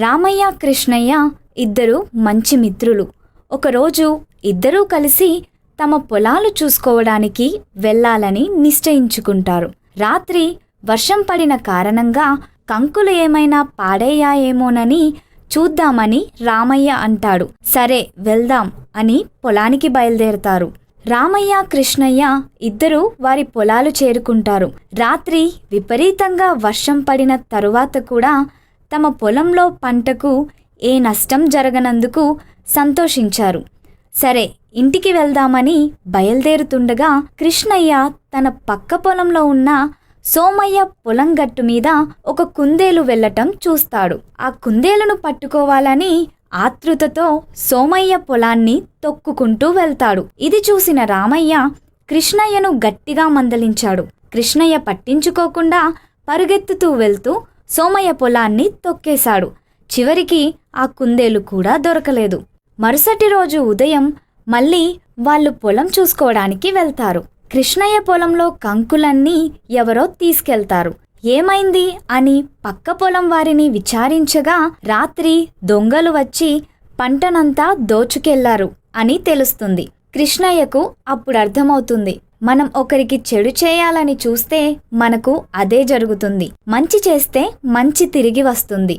రామయ్య కృష్ణయ్య ఇద్దరు మంచి మిత్రులు. ఒకరోజు ఇద్దరూ కలిసి తమ పొలాలు చూసుకోవడానికి వెళ్ళాలని నిశ్చయించుకుంటారు. రాత్రి వర్షం పడిన కారణంగా కంకులు ఏమైనా పాడేయాయేమోనని చూద్దామని రామయ్య అంటాడు. సరే వెళ్దాం అని పొలానికి బయలుదేరతారు. రామయ్య కృష్ణయ్య ఇద్దరూ వారి పొలాలు చేరుకుంటారు. రాత్రి విపరీతంగా వర్షం పడిన తరువాత కూడా తమ పొలంలో పంటకు ఏ నష్టం జరగనందుకు సంతోషించారు. సరే ఇంటికి వెళ్దామని బయలుదేరుతుండగా కృష్ణయ్య తన పక్క పొలంలో ఉన్న సోమయ్య పొలం గట్టు మీద ఒక కుందేలు వెళ్ళటం చూస్తాడు. ఆ కుందేలును పట్టుకోవాలని ఆతృతతో సోమయ్య పొలాన్ని తొక్కుకుంటూ వెళ్తాడు. ఇది చూసిన రామయ్య కృష్ణయ్యను గట్టిగా మందలించాడు. కృష్ణయ్య పట్టించుకోకుండా పరుగెత్తుతూ వెళ్తూ సోమయ్య పొలాన్ని తొక్కేశాడు. చివరికి ఆ కుందేలు కూడా దొరకలేదు. మరుసటి రోజు ఉదయం మళ్ళీ వాళ్ళు పొలం చూసుకోవడానికి వెళ్తారు. కృష్ణయ్య పొలంలో కంకులన్నీ ఎవరో తీసుకెళ్తారు. ఏమైంది అని పక్క పొలం వారిని విచారించగా రాత్రి దొంగలు వచ్చి పంటనంతా దోచుకెళ్ళారు అని తెలుస్తుంది. కృష్ణయ్యకు అప్పుడు అర్థమవుతుంది. మనం ఒకరికి చెడు చేయాలని చూస్తే మనకు అదే జరుగుతుంది. మంచి చేస్తే మంచి తిరిగి వస్తుంది.